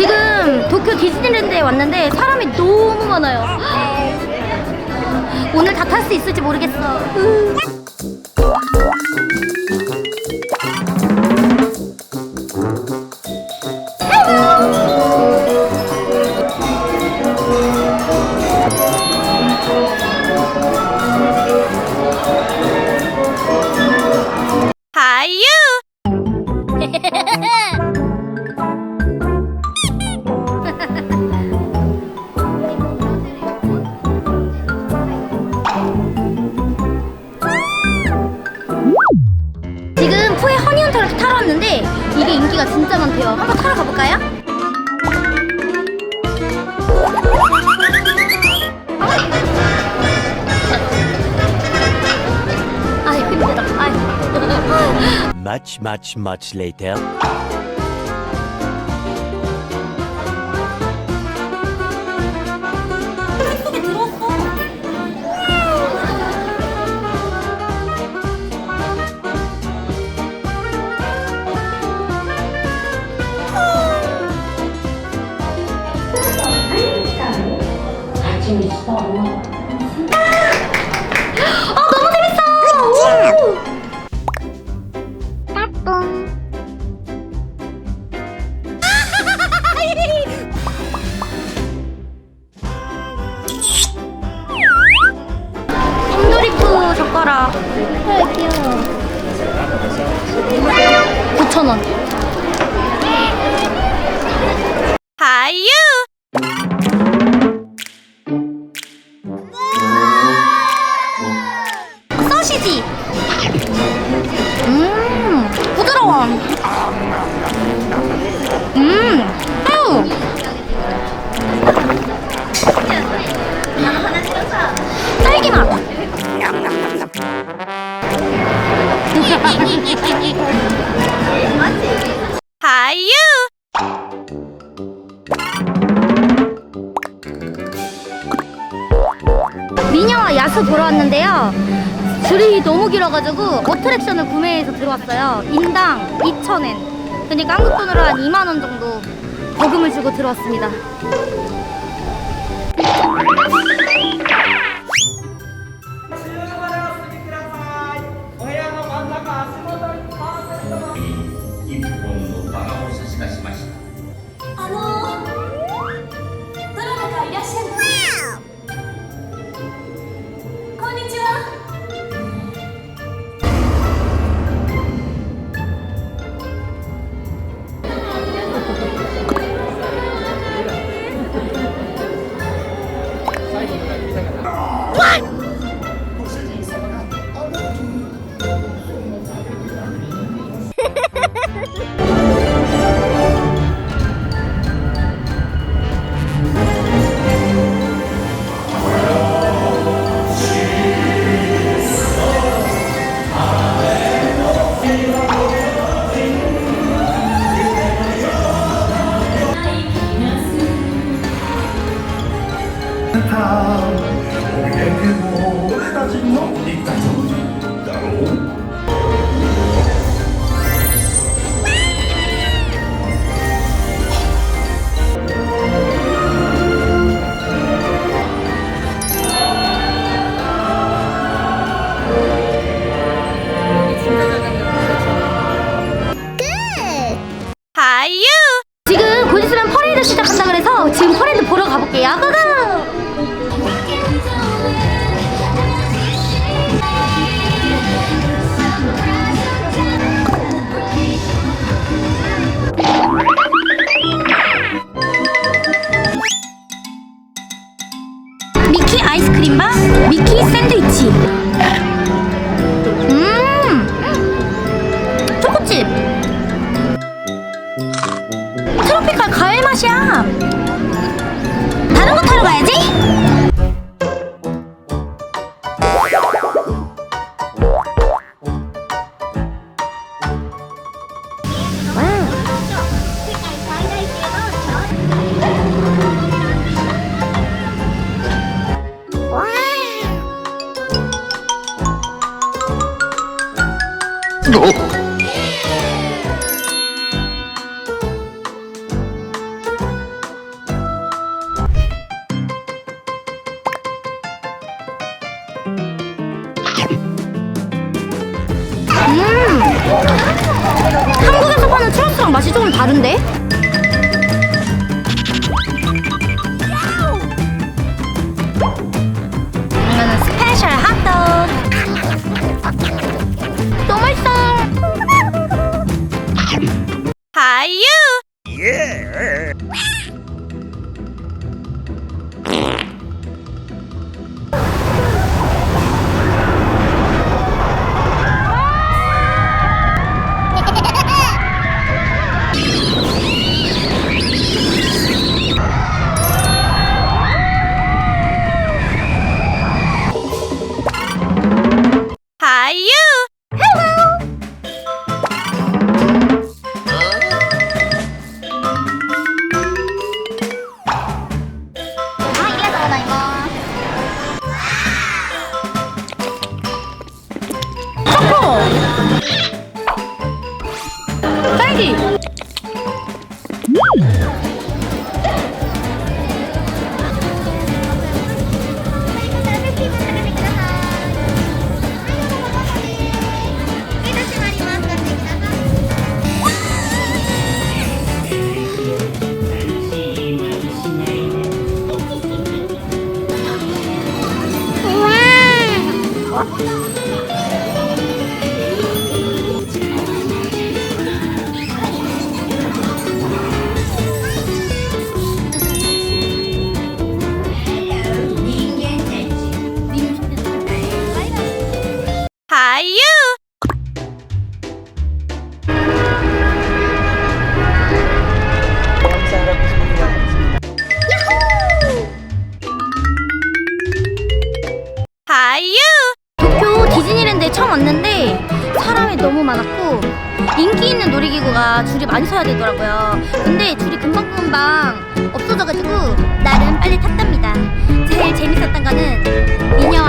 지금 도쿄 디즈니랜드에 왔는데 사람이 너무 많아요. 오늘 다 탈 수 있을지 모르겠어. 으. 하유! 이게 인기가 진짜 많대요. 한번 타러 가볼까요? 아이 힘들어. 아이. Much, much, much later. 젓가락. 아 귀여워. 9,000원. 하유! 소시지. 음, 부드러워. 음, 새우. 딸기 맛. 하유! 미녀와 야수 보러 왔는데요. 줄이 너무 길어가지고 어트랙션을 구매해서 들어왔어요. 인당 2,000엔. 그러니까 한국 돈으로 한 2만 원 정도 버금을 주고 들어왔습니다. 하유! 맛이야. 다른 거 타러 가야지. 와. 한국에서 파는 트럼프랑 맛이 조금 다른데? 이거는 스페셜 핫도그 너무 맛있어 하유! 예! 많았고 인기 있는 놀이기구가 줄이 많이 서야 되더라고요. 근데 줄이 금방금방 없어져가지고 나름 빨리 탔답니다. 제일 재밌었던 거는 미녀